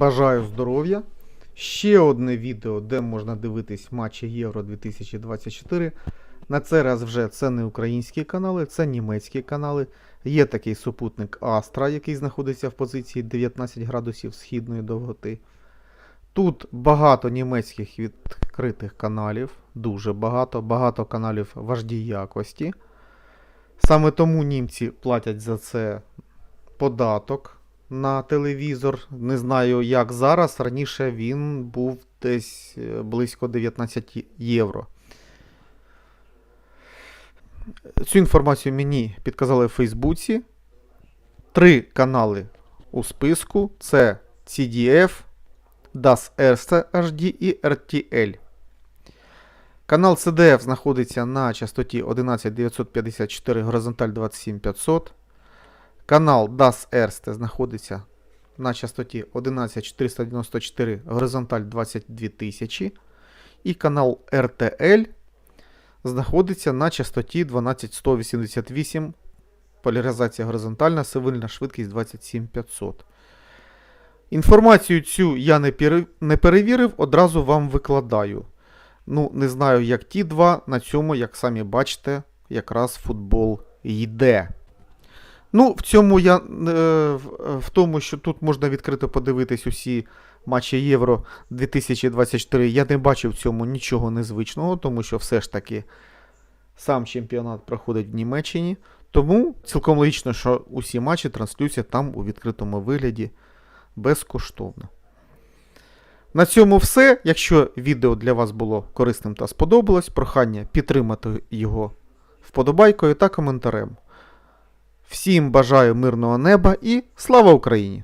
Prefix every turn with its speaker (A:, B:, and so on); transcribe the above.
A: Бажаю здоров'я. Ще одне відео, де можна дивитись матчі Євро 2024. На цей раз вже це не українські канали, це німецькі канали. Є такий супутник Астра, який знаходиться в позиції 19 градусів східної довготи. Тут багато німецьких відкритих каналів, дуже багато, багато каналів важдій якості. Саме тому німці платять за це податок на телевізор. Не знаю, як зараз. Раніше він був десь е, близько 19 євро. Цю інформацію мені підказали в Фейсбуці. Три канали у списку: це CDF, Das Erste HD і RTL. Канал CDF знаходиться на частоті 11954 горизонталь 27500. Канал Das Erste знаходиться на частоті 11494 горизонталь 22000. І канал RTL знаходиться на частоті 12188 поляризація горизонтальна, сивильна швидкість 27500. Інформацію цю я не перевірив, одразу вам викладаю. Ну, не знаю, як ті два. На цьому, як самі бачите, якраз футбол йде. Ну, в цьому я е, в, тому, що тут можна відкрито подивитись усі матчі Євро 2024. Я не бачив в цьому нічого незвичного, тому що все ж таки сам чемпіонат проходить в Німеччині. Тому цілком логічно, що усі матчі транслюються там у відкритому вигляді безкоштовно. На цьому все. Якщо відео для вас було корисним та сподобалось, прохання підтримати його вподобайкою та коментарем. Всім бажаю мирного неба і слава Україні!